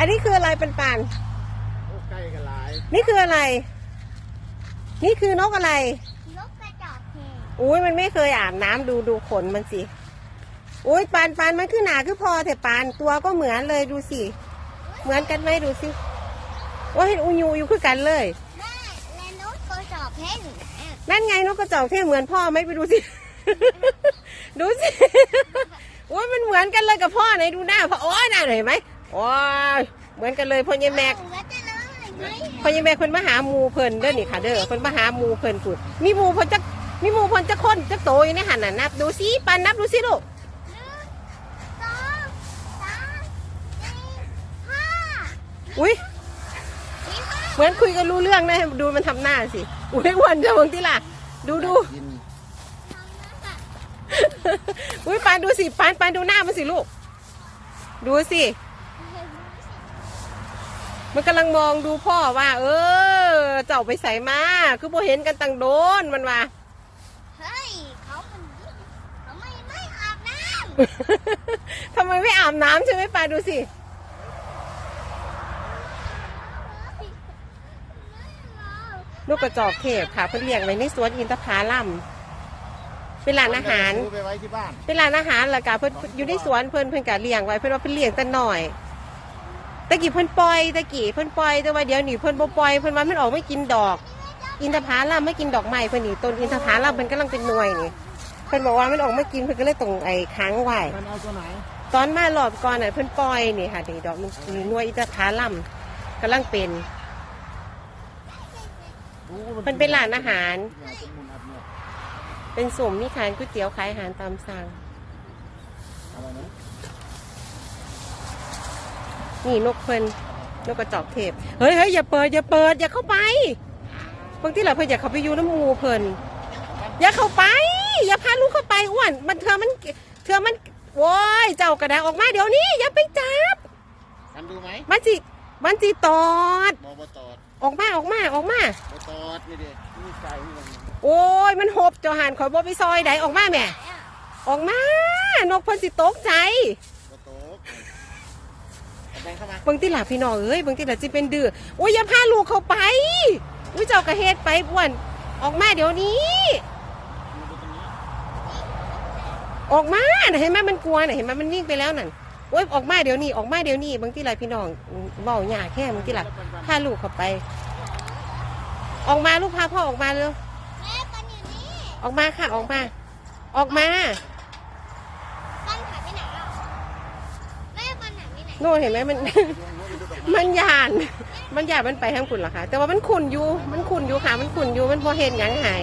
อันนี้คืออะไรเป็นปานโอ้ใกล้กันหลายนี่คืออะไร นี่คือนกอะไร นกกระจอกเทศอุ้ยมันไม่เคยอาบน้ำดูดูขนมันสิ อุ้ยปานปานมันคือหนาคือพอแต่ปานตัวก็เหมือนเลยดูสิ เหมือนกันไหมดูสิโอ้ยเห็นอุยูอยู่คือกันเลย แม่และนกกระจอกเทศอยู่ไหนอะนั่นไงนกกระจอกเทศเหมือนพ่อไหมไปดูสิ ดูสิ โอ้ยมันเหมือนกันเลยกับพ่อไหนดูหน้าพ่อโอ้ยน่าเห็นไหมโอ้ย เหมือนกันเลยพ่อยังแม็กเอาไว้จะเลยไหมพอยังแม่คนมาหาหมูเพิ่นเด้อนี่ค่ะเด้อคนมาหาหมูเพิ่นปุดมีหมูเพิ่นจะมีหมูเพิ่นจะคนจะโตอยู่ในหันน่ะนับดูสิปันนับดูสิลูกหนึ่งสองสามสี่ห้าอุ้ยสี่ห้าเหมือนคุยกันรู้เรื่องนะดูมันทำหน้าสิอุ้ยอ้วันจะมองที่ล่ะ ดูดูกินทำนะคะอุ้ยปานดูสิปานปานดูหน้ามันสิลูก ดูสิ มันกำลังมองดูพ่อว่า เออ เจ้าไปใส่มา คือพอเห็นกันตั้งโดนมันว่าเฮ้ยเขาเป็นเขาไม่ไม่อาบน้ทำไมไม่อาบน้ำใช่ไหมปานดูสิำลูกกระจอกเทพค่ะเพิ่นเลี้ยงไว้ในสวนอินทผลัมเป็นร้านอาหารซื้อไปไว้ที่บ้านเป็นร้านอาหารแล้วก็เพิ่นอยู่ในสวนเพิ่นเพิ่นก็เลี้ยงไว้เพิ่นว่าเพิ่นเลี้ยงแต่น้อย ตะกี้เพิ่นปล่อยตะกี้เพิ่นปล่อยแต่ว่าเดี๋ยวนี้เพิ่นบ่ปล่อยเพิ่นว่ามันออกไม่กินดอก อินทผลัมไม่กินดอกไม้เพิ่นนี่ต้นอินทผลัมเพิ่นกำลังเป็นหน่วยนี่เพิ่นบอกว่ามันออกมากินเพิ่นก็เลยต้องไอ้ค้างไว้มันเอาตัวไหนตอนมารอบก่อนน่ะเพิ่นปล่อยนี่ค่ะนี่ดอกมันมีหน่วยอินทผลัมกำลังเป็นโอ้มันเป็นร้านอาหารเนี่ยเป็นมุนอับเนี่ยเป็นสมมีขายก๋วยเตี๋ยวขายอาหารตามสั่งอะไร นะนี่นกเพิ่นนกกระจอกเทพเฮ้ยเฮ้ยอย่าเปิดอย่าเปิดอย่าเข้าไปบางทีเราเพิ่นอยากเข้าไปอยู่น้ำหมูเพิ่นอย่าเข้าไป อย่าพาลูกเข้าไปอ้วนมันเธอมันเธอมันโว้ยเจ้ากระดาษออกมาเดี๋ยวนี้ อย่าไปจับกันดูไหมมันจิมันจิตอดบอบตอดออกมาออกมาออกมาบตอดนี่ดินี่ไก่นี่มันโอ้ยมันหบเจาหันขอยบ่ไปซอยใดออกมาแม่ออกมานกเพิ่นสิตกใจบตกเอา แบงเข้ามาเบิ่งที่หลับพี่น้องเอ้ยเบิ่งที่หลับจิเป็นดื้อโอ้ยอย่าพาลูกเข้าไปอุ้ยเจ้ากระเฮ็ดไปบ้วนออกมาเดี๋ยวนี้ดูตรงนี้ออกมาน่ะเห็นไหมมันกลัวน่ะเห็นไหมมันวิ่งไปแล้วนั่นโอ้ยออกมาเดี๋ยวนี้ออกมาเดี๋ยวนี้เบิ่งที่หลับพี่น้องเว้าหยาแค่เบิ่งที่หลับพาลูกเข้าไป ออกมาลูกพาพ่อออกมาเร็วแม่ปันอยู่นี่ออกมาค่ะออกมา ออกมา ปันหายไปไหนอะแม่ปันหายไปไหน โน่นเห็นไหมมัน มันหยาน มันหยานมันไปทางคุณเหรอคะแต่ว่ามันขุนอยู่ มันขุนอยู่ค่ะ มันขุนอยู่ มันพอเห็นยังหาย